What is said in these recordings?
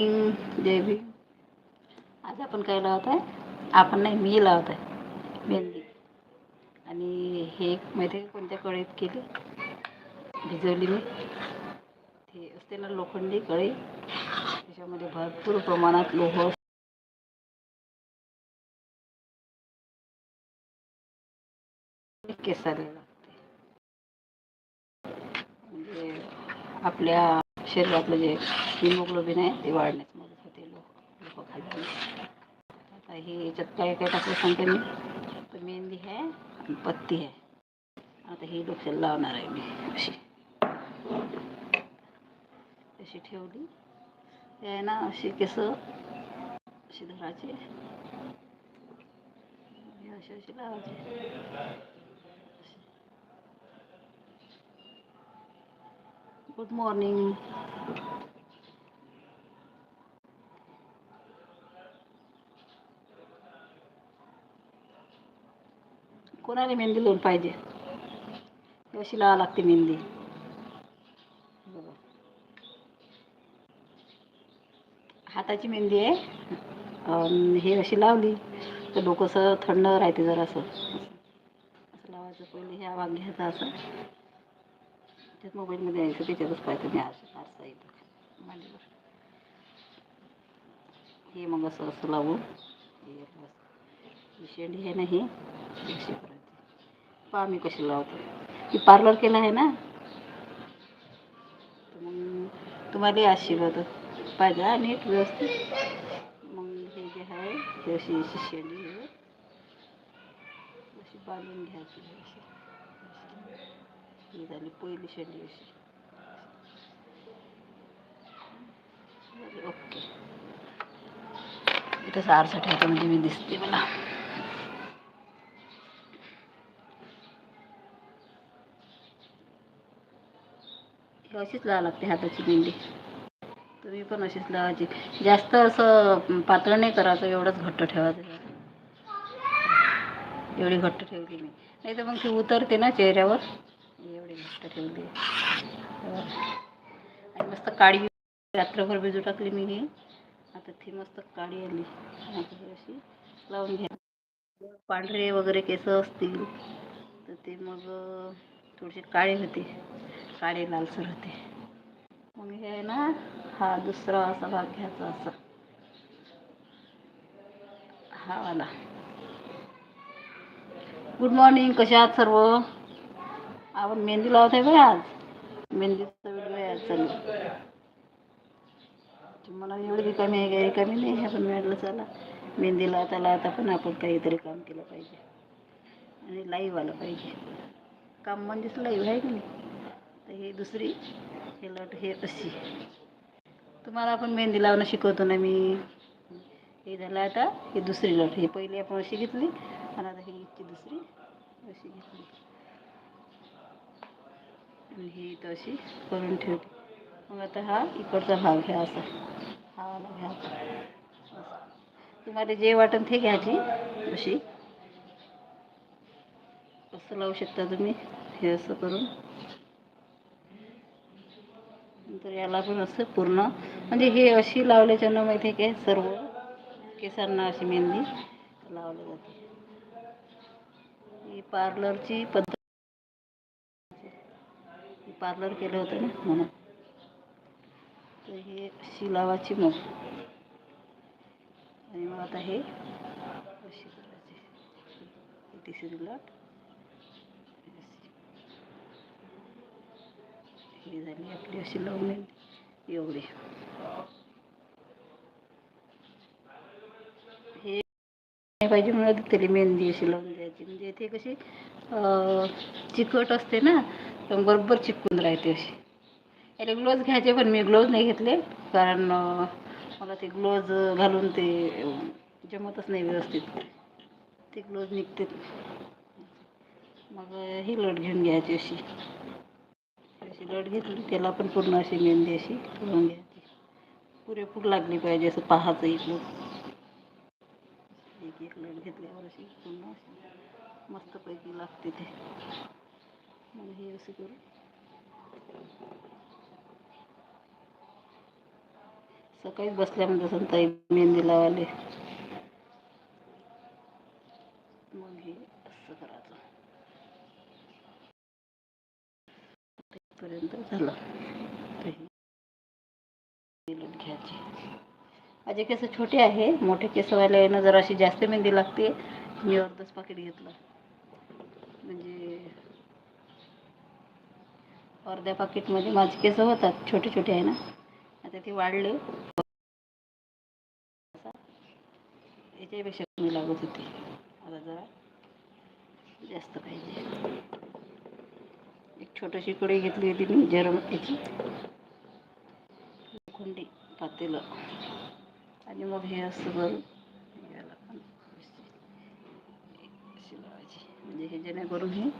जय भीम आज आपण काय लावत आहे? आपण नाही मी लावत आहे. मेहंदी आणि हे माहिती आहे कोणत्या कढईत केली? भिजवली मी. हे असते ना लोखंडी कढई. त्याच्यामध्ये भरपूर प्रमाणात लोह केसाला लागते. म्हणजे आपल्या शरीरातलं जे हिमोग्लोबिन आहे ते वाढण्यास मदत होते लोह लोह खाल्ल्याने. आता हे याच्यात काय काय टाकलं सांगते मी. तर मेहंदी आणि पत्ती आहे. आता ही डोक्याला लावणार आहे मी अशी. अशी ठेवली. हे आहे ना अशी केस, अशी धरायची. आणि अशी अशी लावायची. गुड मॉर्निंग कोणाला मेहंदी लावून पाहिजे? अशी लावा लागते मेहंदी. हाताची मेहंदी आहे. हे अशी लावली. तर डोकं असं थंड राहते जरासं. असं लावायचं पहिले ह्या भाग घ्यायचा असं. त्यात मोबाईलमध्ये यायचं त्याच्यातच पाहिजे मी असं आरसा येतो मांडीवर हे मग असं असं लावून हे शेंडी आहे ना ही एकशे पहा मी कशी लावतो ही पार्लर केलं आहे ना तर मग तुम्हाला आशीर्वाद पाहिजे नीट व्यवस्थित मग हे जे आहे हे अशी अशी शेंडी अशी बांधून घ्यायची अशी. ही झाली पहिली शेंडी अशी ओके इथं आरसा ठेवतो म्हणजे मी दिसते मला अशीच लावा लागते हाताची मेहंदी तुम्ही पण अशीच लावायची जास्त असं पातळ नाही करायचं एवढंच घट्ट ठेवायचं एवढी घट्ट ठेवली मी नाही तर मग ती उतरते ना चेहऱ्यावर एवढी मस्त ठेवली आणि मस्त काळी रात्रभर भिजू टाकली मी ही. आता ती मस्त काळी आली. आता अशी लावून घ्या. पांढरे वगैरे केस असतील तर ते मग थोडेसे काळे होते. काळे लालसर होते. मग हे आहे ना हा दुसरा असा भाग घ्यायचा असा. हा वाला. गुड मॉर्निंग कशा आहात सर्व? आपण मेहंदी लावत आहे बघा आज. मेहंदीचा व्हिडिओ आहे आज चालू मला एवढी रिकामी आहे काय रिकामी नाही आपण मिळालं चला मेहंदी लावता लावता पण आपण काहीतरी काम केलं पाहिजे. आणि लाईव्ह आलं पाहिजे. काम म्हणजेच लाईव्ह आहे की नाही? तर हे दुसरी हे लट हे अशी. तुम्हाला आपण मेहंदी लावणं शिकवतो ना मी. हे झालं आता ही दुसरी लट. ही पहिली आपण अशी घेतली आणि आता ही इतकी दुसरी अशी घेतली. आणि ही इथं अशी करून ठेवली. मग आता हा इकडचा भाग घ्या असा. हा घ्या असं. तुम्हाला जे वाटेल ते घ्यायची अशी. असं लावू शकता तुम्ही. हे असं करून. नंतर याला पण असं पूर्ण. म्हणजे हे अशी लावल्याच्यानं माहिती आहे काय सर्व केसांना अशी मेहंदी लावली जाते. ही पार्लरची पद्धत पार्लर केलं होतं ना म्हणून. तर हे शिलावाची मग आणि मग आता हे अशी करायची ही ही झाली आपली अशी लावून एवढी. हे नाही पाहिजे म्हणून तरी मेहंदी अशी लावून द्यायची. म्हणजे ते कशी चिकट असते ना तर बरोबर चिकून राहते अशी. याला ग्लोव्ज घ्यायचे पण मी ग्लोव्ज नाही घेतले कारण मला ते ग्लोव्ज घालून ते जमतच नाही व्यवस्थित. ते ग्लोव्ज निघते मग ही लट घेऊन घ्यायची अशी. अशी लट घेतली त्याला पण पूर्ण अशी मेहंदी अशी करून घ्यायची. पुरेपूर लागली पाहिजे असं पाहायचं इकडून एक एक लट घेतल्यावर अशी पूर्ण अशी. मस्तपैकी लागते ते. मग हे असं करू. सकाळीच बसल्यामध्ये म्हणजे संताई मेहंदी लावाले मग हे असं करायचं. पर्यंत झालं. तर घ्यायची. माझे केस छोटे आहे. मोठे केसवाल्यानं जर अशी जास्त मेहंदी लागते. मी अर्धच पाकिट घेतलं. म्हणजे अर्ध्या पाकिटमध्ये माझे केस होतात छोटे छोटे आहे ना. आता ते वाढले. याच्यापेक्षा कमी लागत होती. आता जरा जास्त पाहिजे. एक छोटीशी कडी घेतली होती मी जरम याची लोखंडी पातेलं. आणि मग हे असं करून याला पण अशी अशी लावायची म्हणजे हे जेणेकरून हे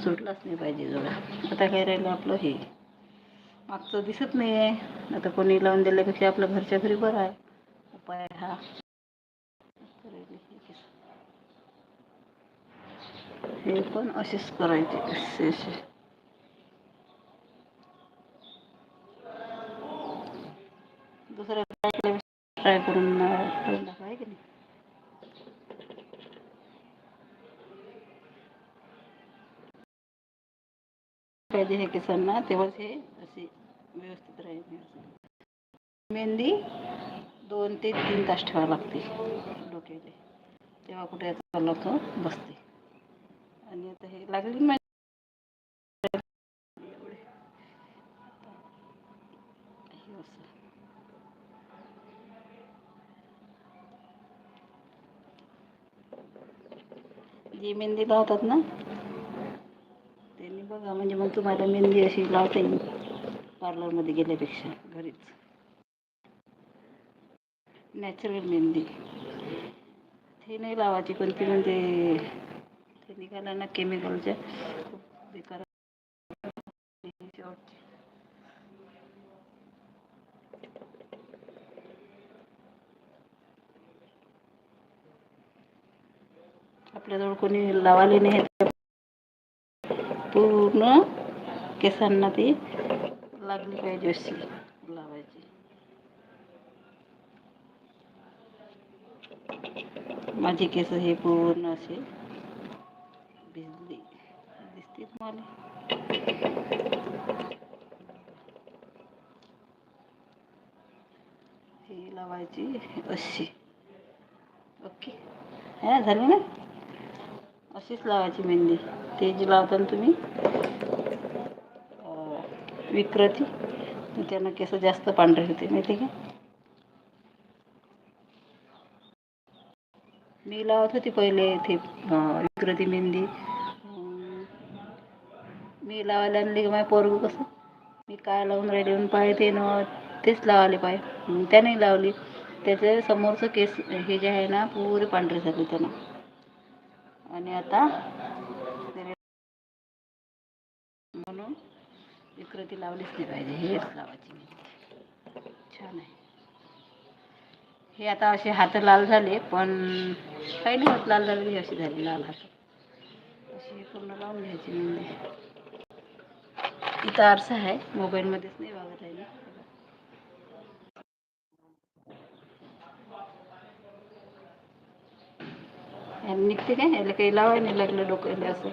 सुटलाच नाही पाहिजे जोडा. आता काय राहिलं आपलं हे? मागचं दिसत नाही आहे आता कोणी लावून दिल्यापेक्षा आपल्या घरच्या घरी बरं आहे. उपाय हा. हे पण असेच करायचे असे असे. दुसऱ्या ट्राय करून करून की नाही? पाहिजे हे केसांना तेव्हाच हे असे व्यवस्थित राहील मेहंदी दोन ते तीन तास ठेवावं लागते डोक्याला. तेव्हा कुठे याचा कलर तो बसते. आणि आता हे लागली ना माझी जी मेहंदी लावतात ना म्हणजे मग तुम्हाला मेहंदी अशी लावता येईल. पार्लरमध्ये गेल्यापेक्षा घरीच. नॅचरल मेहंदी. हे नाही लावायची कोणती म्हणजे ते निघाला ना केमिकलच्या खूप बेकार. आपल्याजवळ कोणी लावाले नाही पूर्ण केसांना ती लागली पाहिजे अशी लावायची. माझे केस हे पूर्ण असे भिजले. दिसते तुम्हाला? हे लावायची अशी. ओके. हा झाली ना? अशीच लावायची मेहंदी. ते जी लावता ना तुम्ही? विक्रती. त्यानं केस जास्त पांढरे होते माहिती आहे का? मी लावत होती पहिले ते विकृती विक्रती मेहंदी. मी लावायला आणली की माझ्या पोरगं कसं? मी काय लावून राहिली म्हणून पाहते न तेच लावायला पाय. त्याने लावली. त्याचे समोरचं केस हे जे आहे ना पुरे पांढरे झाले त्यानं. आणि आता त्याने म्हणून विकृती लावलीच नाही पाहिजे हेच लावायची मेहंदी छान आहे. हे आता असे हात लाल झाले पण काही नाही होत लाल झाले अशी झाली लाल हात. अशी पूर्ण लावून घ्यायची मेहंदी इथं आरसा आहे मोबाईलमध्येच नाही बघत आहे ना निघते काय? याला काही लावाय नाही लागलं डोक्याला असं.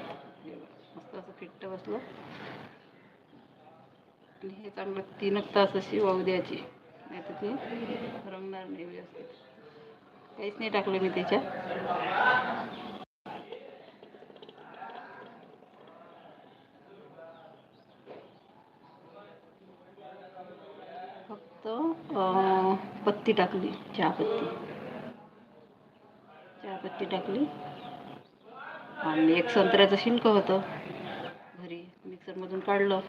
मस्त असं फिट्ट बसलं. आणि हे चांगलं तीन तास अशी वाहू द्यायची. नाही तर ते रंगणार नाही व्यवस्थित. काहीच नाही टाकलं मी त्याच्यात फक्त पत्ती टाकली चहापत्ती चहापत्ती टाकली. आणि एक संत्र्याचं शिंक होतं. घरी मिक्सरमधून काढलं.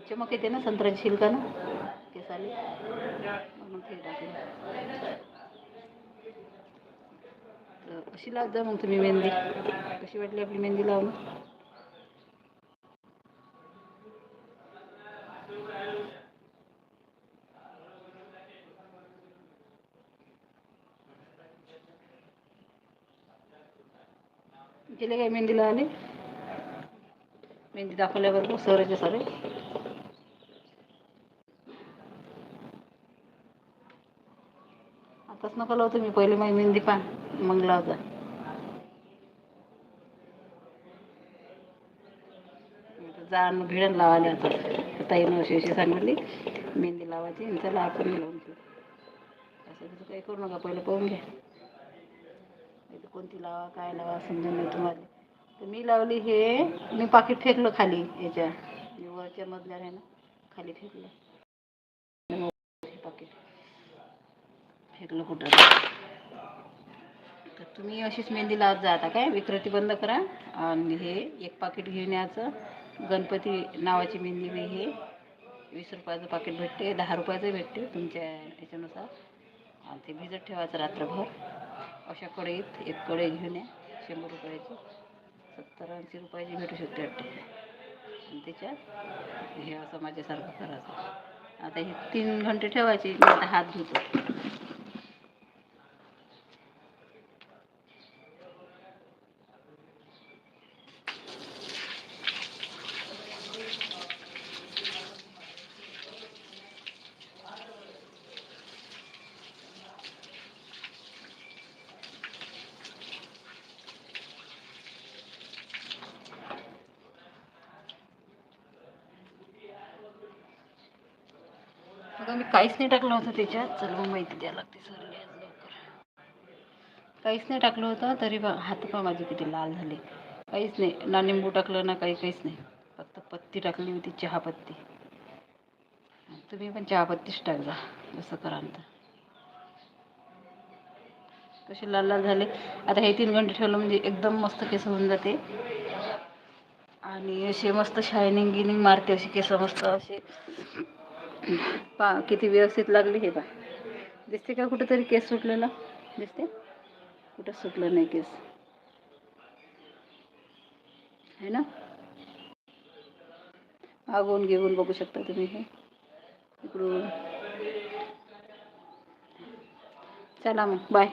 चमक येते ना संत्र्याची संत्र्याच्या शिल्कानं केसाले. मग ते टाकलं तर अशी लावत जा मग तुम्ही मेहंदी. कशी वाटली आपली मेहंदी लावून? गेले काय मेहंदीला आले? मेहंदी दाखवल्याबरोबर सरेचे सरे नका लावतो मी पहिले माझी मेहंदी पान मग लावता जाण भिडण लावायला होतं ताईनं अशी अशी सांगितली मेहंदी लावायची आणि त्याला आपण लावून घेऊ. असं तसं काही करू नका पहिलं पाहून घ्या. कोणती लावा काय लावा समजून नाही तुम्हाला. तर मी लावली हे मी पाकिट फेकलं खाली याच्या. वरच्या मधल्या आहे ना खाली फेकलं. पाकिट. फेकलं कुठं? तर तुम्ही अशीच मेहंदी लावत जा आता काय? विक्रेती बंद करा. आणि हे एक पाकिट घेऊन यायचं. गणपती नावाची मेहंदी मी हे वीस रुपयाचं पाकिट भेटते दहा रुपयाचं भेटते तुमच्या याच्यानुसार. आणि ते भिजत ठेवायचं रात्रभर. अशा कढईत एक कढई घेऊन या शंभर रुपयाची. सत्तर ऐंशी रुपयाची भेटू शकते वाटते. आणि त्याच्यात हे असं माझ्यासारखं करायचं. आता हे तीन घंटे ठेवायचे मी आता हात धुतो. अगं मी काहीच नाही टाकलं होतं त्याच्यात. चल मग माहिती द्यायला लागते सर. लवकर. काहीच नाही टाकलं होतं तरी बा हात पण माझे किती लाल झाले. काहीच नाही. ना निंबू टाकलं ना काही काहीच नाही. फक्त पत्ती टाकली होती चहा पत्ती. तुम्ही पण चहापत्तीच टाक जा जसं कराल तर. कसे लाल लाल झाले. आता हे तीन घंटे ठेवलं म्हणजे एकदम मस्त केस होऊन जाते. आणि असे मस्त शायनिंग गिनिंग मारते असे केस मस्त असे. पा किती व्यवस्थित लागली हे पा दिसते का कुठंतरी केस सुटलेला? दिसते? कुठं सुटलं नाही केस? है ना? मागून घेऊन बघू शकता तुम्ही हे. इकडून. चला मग बाय